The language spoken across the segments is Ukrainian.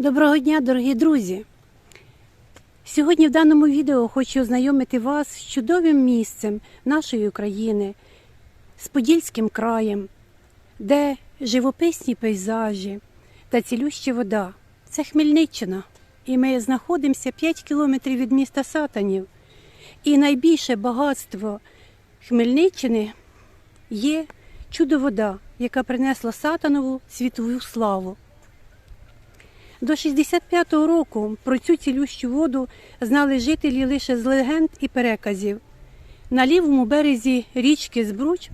Доброго дня, дорогі друзі! Сьогодні в даному відео хочу ознайомити вас з чудовим місцем нашої України, з Подільським краєм, де живописні пейзажі та цілюща вода. Це Хмельниччина. І ми знаходимося 5 кілометрів від міста Сатанів. І найбільше багатство Хмельниччини є чудо-вода, яка принесла Сатанову світову славу. До 65-го року про цю цілющу воду знали жителі лише з легенд і переказів. На лівому березі річки Збруч,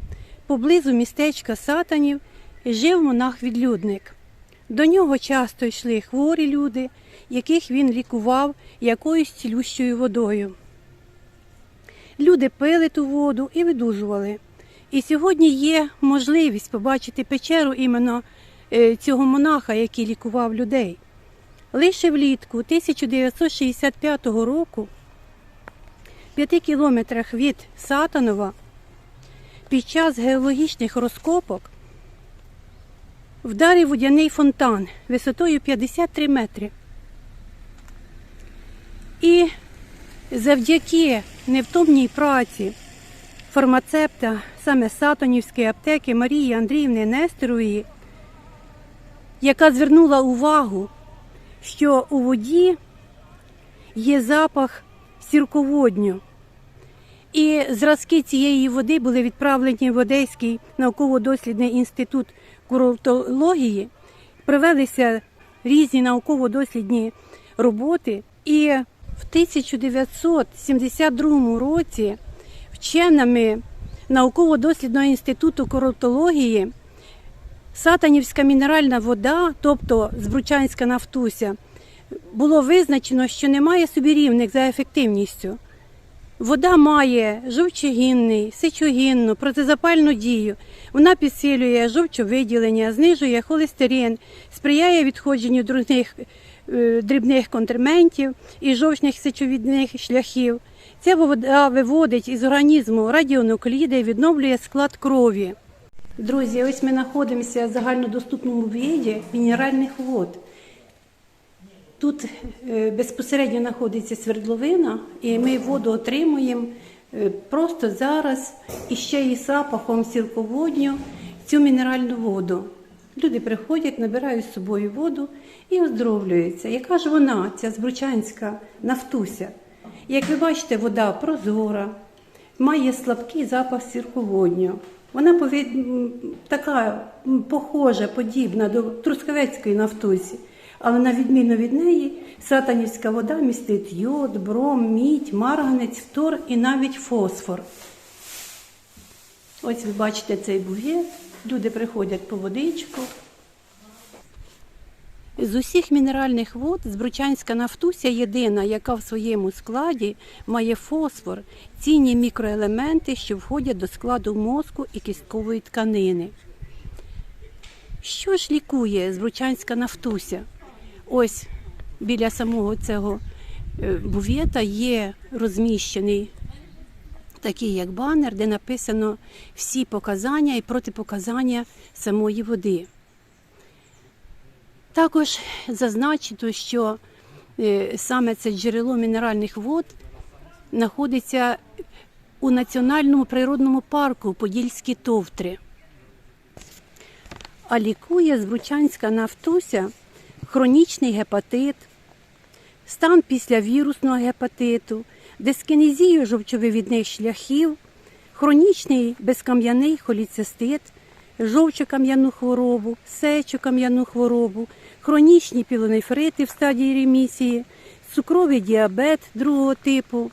поблизу містечка Сатанів, жив монах-відлюдник. До нього часто йшли хворі люди, яких він лікував якоюсь цілющою водою. Люди пили ту воду і видужували. І сьогодні є можливість побачити печеру іменно е, цього монаха, який лікував людей. Лише влітку 1965 року, в п'яти кілометрах від Сатанова, під час геологічних розкопок вдарив водяний фонтан висотою 53 метри. І завдяки невтомній праці фармацепта саме Сатанівської аптеки Марії Андріївни Нестерової, яка звернула увагу що у воді є запах сірководню. І зразки цієї води були відправлені в Одеський науково-дослідний інститут курортології, провелися різні науково-дослідні роботи. І в 1972 році вченими науково-дослідного інституту курортології Сатанівська мінеральна вода, тобто збручанська нафтуся, було визначено, що немає собі рівних за ефективністю. Вода має жовчогінний, сечогінну, протизапальну дію. Вона підсилює жовчовиділення, знижує холестерин, сприяє відходженню дрібних, е, дрібних контрментів і жовчних сечовідних шляхів. Ця вода виводить із організму радіонукліди, відновлює склад крові. Друзі, ось ми знаходимося в загальнодоступному віді мінеральних вод. Тут е, безпосередньо знаходиться свердловина, і ми воду отримуємо е, просто зараз і ще і запахом сілководню цю мінеральну воду. Люди приходять, набирають з собою воду і оздоровлюються. Яка ж вона, ця збручанська нафтуся? Як ви бачите, вода прозора, має слабкий запах сірководню. Вона повід... така похожа, подібна до трускавецької нафтусі, але на відміну від неї сатанівська вода містить йод, бром, мідь, марганець, фтор і навіть фосфор. Ось ви бачите цей бувєт. Люди приходять по водичку. З усіх мінеральних вод збручанська нафтуся єдина, яка в своєму складі має фосфор, цінні мікроелементи, що входять до складу мозку і кісткової тканини. Що ж лікує збручанська нафтуся? Ось біля самого цього е, бувєта є розміщений такий як банер, де написано всі показання і протипоказання самої води. Також зазначено, що е, саме це джерело мінеральних вод знаходиться у національному природному парку Подільські товтри. А лікує збручанська нафтуся хронічний гепатит, стан після вірусного гепатиту, дискінезію жовчовивідних шляхів, хронічний безкам'яний холіцистит, жовчокам'яну хворобу, сечокам'яну хворобу, хронічні пілонефрити в стадії ремісії, цукровий діабет другого типу,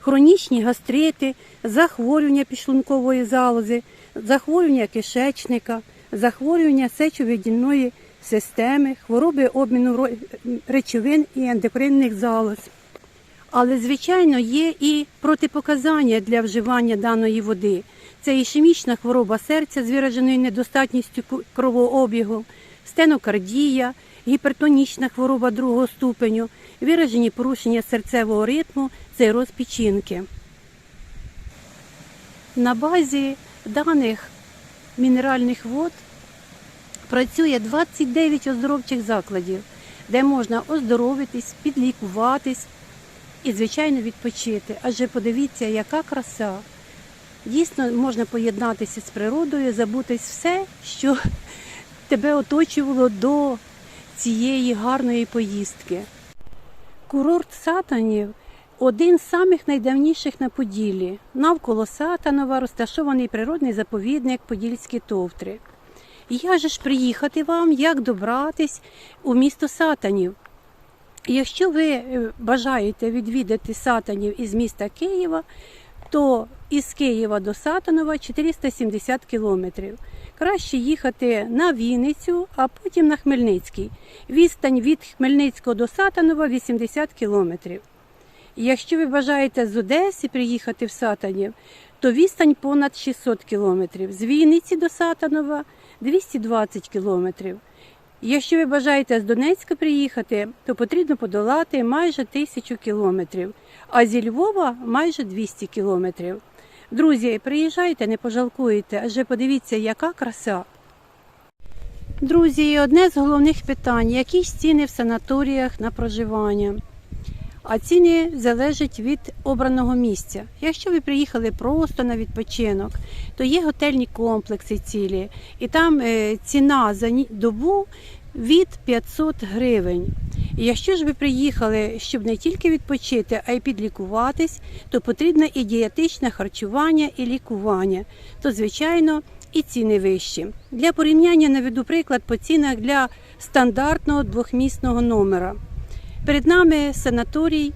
хронічні гастрити, захворювання підшлункової залози, захворювання кишечника, захворювання сечовидільної системи, хвороби обміну речовин і ендокринних залоз. Але, звичайно, є і протипоказання для вживання даної води. Це ішемічна хвороба серця з вираженою недостатністю кровообігу, стенокардія, гіпертонічна хвороба другого ступеню, виражені порушення серцевого ритму, цироз печінки. На базі даних мінеральних вод працює 29 оздоровчих закладів, де можна оздоровитись, підлікуватись і, звичайно, відпочити. Адже подивіться, яка краса. Дійсно, можна поєднатися з природою, забутись все, що тебе оточувало до цієї гарної поїздки. Курорт Сатанів один з самих найдавніших на Поділлі. Навколо Сатанова розташований природний заповідник Подільські товтри. Як же ж приїхати вам, як добратись у місто Сатанів? Якщо ви е, бажаєте відвідати Сатанів із міста Києва, то із Києва до Сатанова 470 кілометрів. Краще їхати на Вінницю, а потім на Хмельницький. Відстань від Хмельницького до Сатанова 80 кілометрів. Якщо ви бажаєте з Одеси приїхати в Сатанів, то відстань понад 600 кілометрів. З Вінниці до Сатанова 220 кілометрів. Якщо ви бажаєте з Донецька приїхати, то потрібно подолати майже тисячу кілометрів, а зі Львова майже 200 кілометрів. Друзі, приїжджайте, не пожалкуєте, адже подивіться, яка краса. Друзі, одне з головних питань: які ціни в санаторіях на проживання? А ціни залежать від обраного місця. Якщо ви приїхали просто на відпочинок, то є готельні комплекси цілі, і там е, ціна за добу від 500 гривень. Якщо ж ви приїхали, щоб не тільки відпочити, а й підлікуватись, то потрібно і дієтичне харчування, і лікування. То, звичайно, і ціни вищі. Для порівняння наведу приклад по цінах для стандартного двохмісного номера. Перед нами санаторій,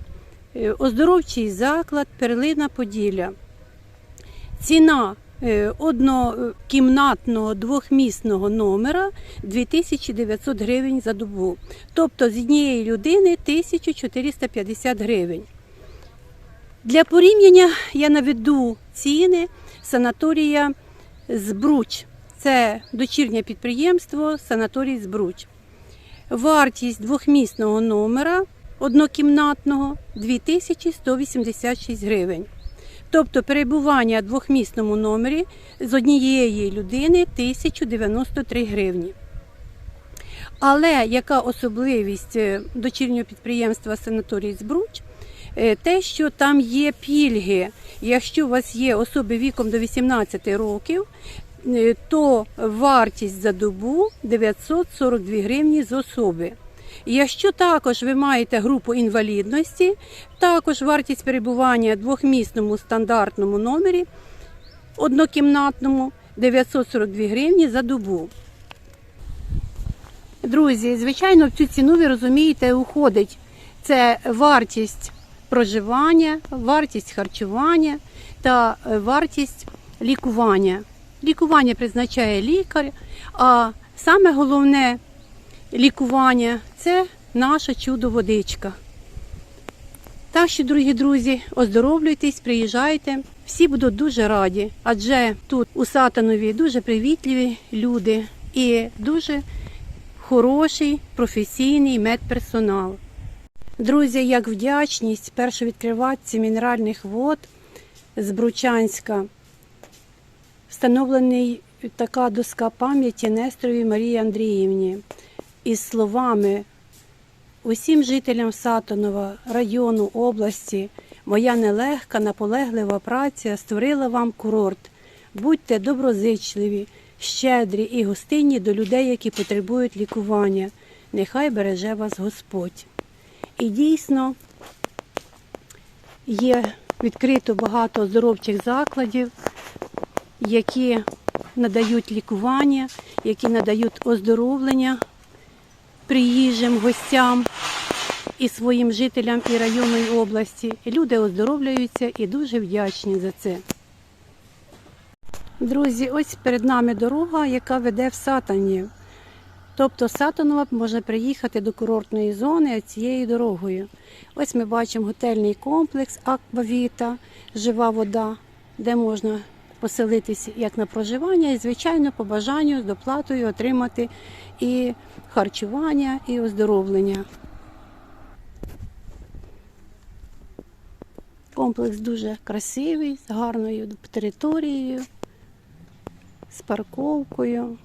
е, оздоровчий заклад Перлина Поділля. Ціна однокімнатного двохмісного номера 2900 гривень за добу. Тобто з однієї людини 1450 гривень. Для порівняння я наведу ціни санаторія Збруч. Це дочірнє підприємство санаторій Збруч. Вартість двохмісного номера однокімнатного 2186 гривень. Тобто перебування в двохмісному номері з однієї людини 1093 гривні. Але яка особливість е, дочірнього підприємства санаторій Збруч? Е, Те, що там є пільги. Якщо у вас є особи віком до 18 років, е, то вартість за добу 942 гривні з особи. Якщо також ви маєте групу інвалідності, також вартість перебування в двохмісному стандартному номері однокімнатному 942 гривні за добу. Друзі, звичайно, в цю ціну ви розумієте, уходить це вартість проживання, вартість харчування та е, вартість лікування. Лікування призначає лікар, а саме головне лікування це наша чудо-водичка. Так що, дорогі друзі, оздоровлюйтесь, приїжджайте. Всі будуть дуже раді, адже тут у Сатанові дуже привітливі люди і дуже хороший професійний медперсонал. Друзі, як вдячність першовідкриватці мінеральних вод з Бручанська встановлений така доска пам'яті Несторові Марії Андріївні із словами усім жителям Сатонова, району, області, моя нелегка, наполеглива праця створила вам курорт. Будьте доброзичливі, щедрі і гостинні до людей, які потребують лікування. Нехай береже вас Господь. І дійсно є відкрито багато оздоровчих закладів, які надають лікування, які надають оздоровлення приїжджим гостям і своїм жителям і району і області. Люди оздоровлюються і дуже вдячні за це. Друзі, ось перед нами дорога, яка веде в Сатанів. Тобто Сатанова можна приїхати до курортної зони цією дорогою. Ось ми бачимо готельний комплекс Аквавіта, жива вода, де можна поселитися як на проживання, і, звичайно, по бажанню з доплатою отримати і харчування, і оздоровлення. Комплекс дуже красивий, з гарною територією, з парковкою.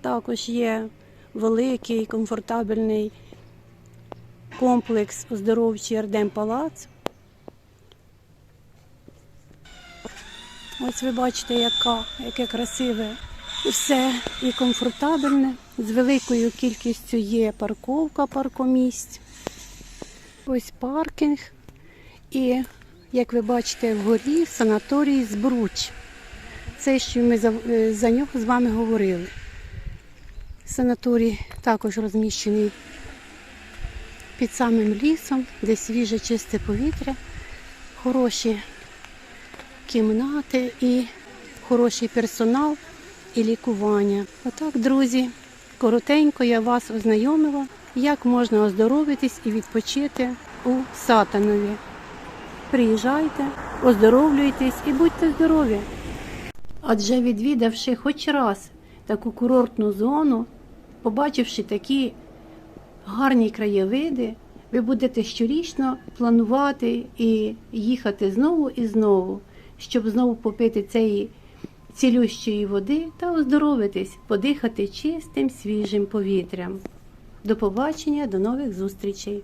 Також є великий комфортабельний комплекс оздоровчий Ардем Палац. Ось ви бачите, яка, яке красиве все і комфортабельне. З великою кількістю є парковка, паркомісць. Ось паркінг. І, як ви бачите, вгорі санаторій Збруч. Це, що ми за, е, за нього з вами говорили. Санаторій також розміщений під самим лісом, де свіже чисте повітря, хороші кімнати і хороший персонал і лікування. Отак, друзі, коротенько я вас ознайомила, як можна оздоровитись і відпочити у Сатанові. Приїжджайте, оздоровлюйтесь і будьте здорові. Адже відвідавши хоч раз таку курортну зону, побачивши такі гарні краєвиди, ви будете щорічно планувати і їхати знову і знову, щоб знову попити цієї цілющої води та оздоровитись, подихати чистим свіжим повітрям. До побачення, до нових зустрічей!